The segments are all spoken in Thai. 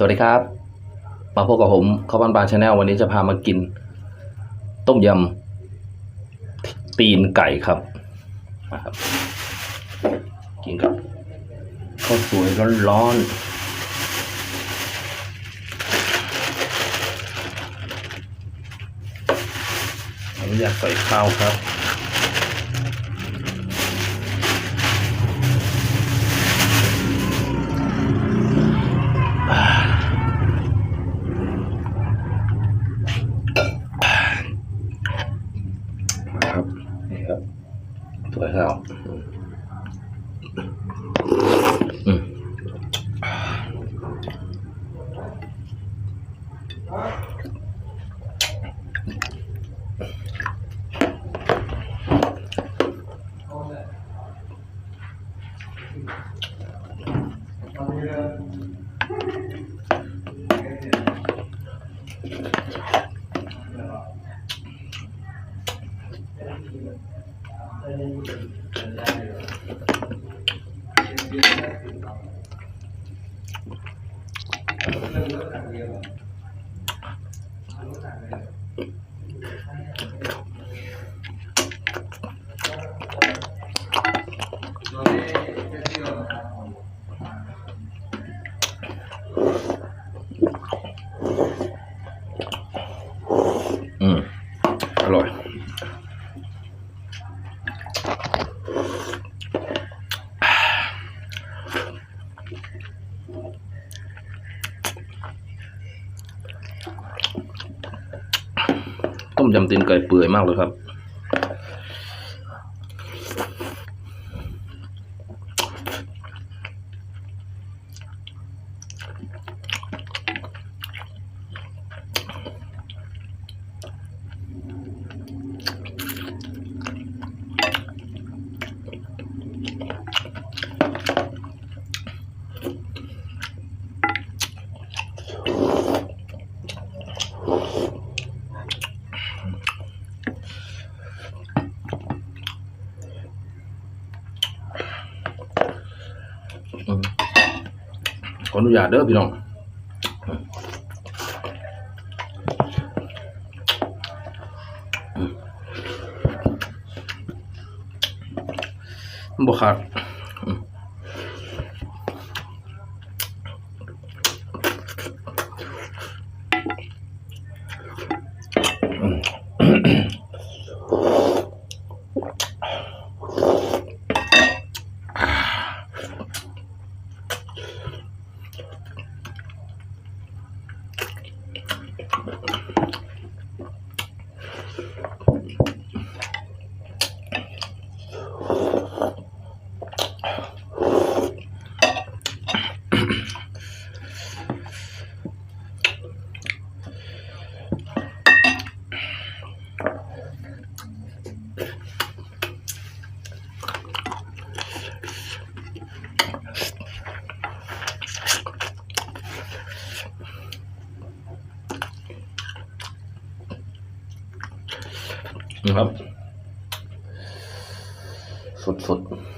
สวัสดีครับ มาพบกับผมข้าวบ้านบาชาแนลวันนี้จะพามากิน ต้มยำตีนไก่ครับมาครับ กินกับข้าวสวยร้อนๆอนุญาตใส่ข้าวครับ สวยข้ อืมอืมอร่อย ตีนไก่เปื่อยมากเลยครับ ออนุญาตเด้อพี่น้องบ่ขาดอืมอืม นะครับสดๆ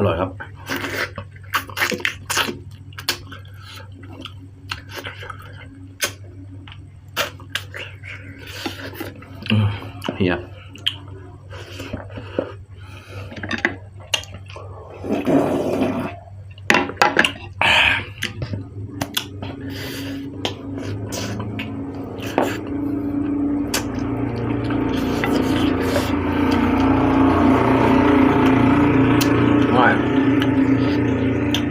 อร่อยครับเฮีย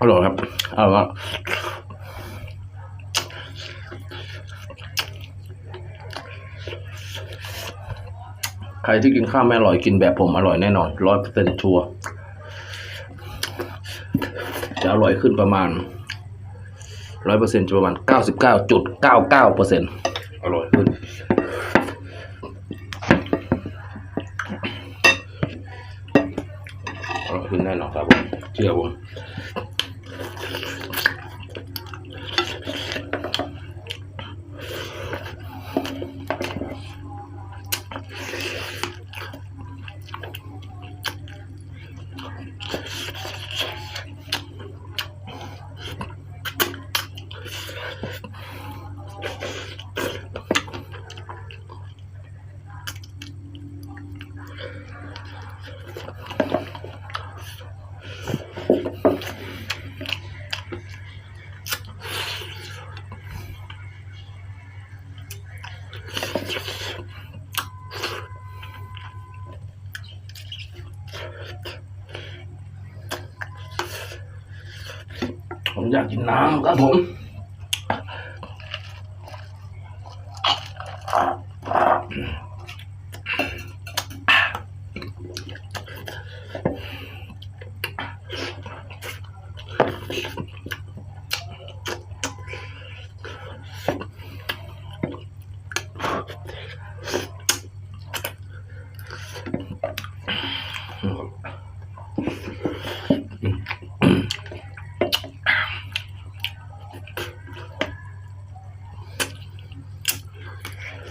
อร่อยครับอร่อยมาใครที่กินข้าวไม่อร่อยกินแบบผมอร่อยแน่นอนร้อยเปอร์เซ็นต์ชัวร์จะอร่อยขึ้นประมาณร้อยเปอร์เซ็นต์จะประมาณเก้าสิบเก้าจุดเก้าเก้าเปอร์เซ็นต์อร่อยขึ้นอร่อยขึ้นแน่นอนครับผมเชื่อผม ผมอยากกินน้ำครับผม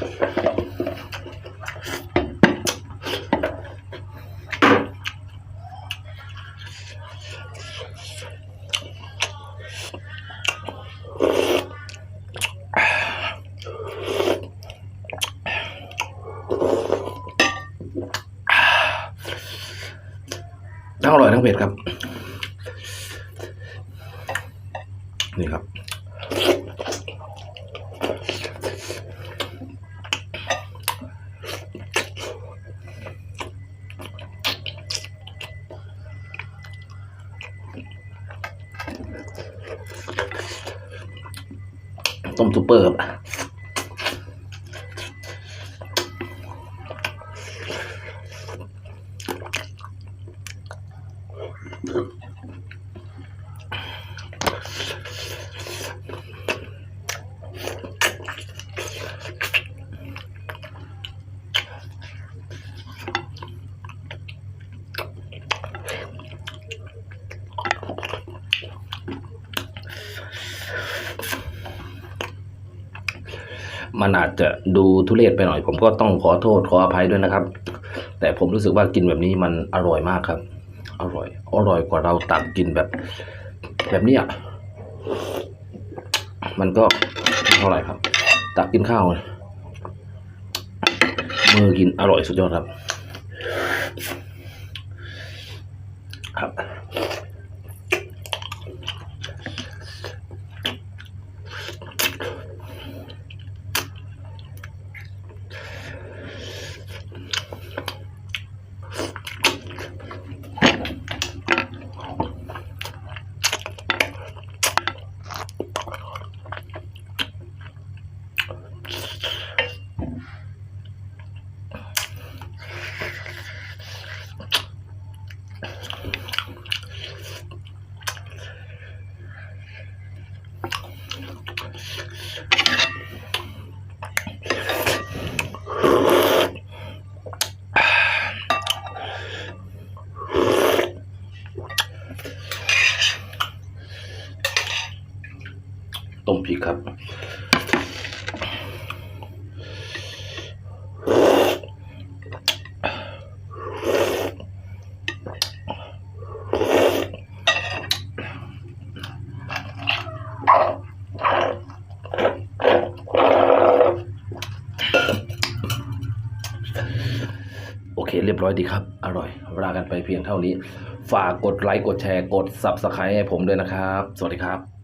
ทั้งอร่อยทั้งเผ็ดครับ นี่ครับ ต้มซุปเปอร์ครับ มันอาจจะดูทุเรศไปหน่อย ผมก็ต้องขอโทษขออภัยด้วยนะครับ แต่ผมรู้สึกว่ากินแบบนี้มันอร่อยมากครับ อร่อย อร่อยกว่าเราตักกินแบบ แบบนี้ยมันก็ไม่เท่าไหร่ครับ ตักกินข้าวเลยมือกินอร่อยสุดยอดครับ ครับ ต้มพริกครับ โอเค เรียบร้อยดีครับ อร่อยรากันไปเพียงเท่านี้ ฝากกดไลค์ กดแชร์ กด Subscribe ให้ผมด้วยนะครับ สวัสดีครับ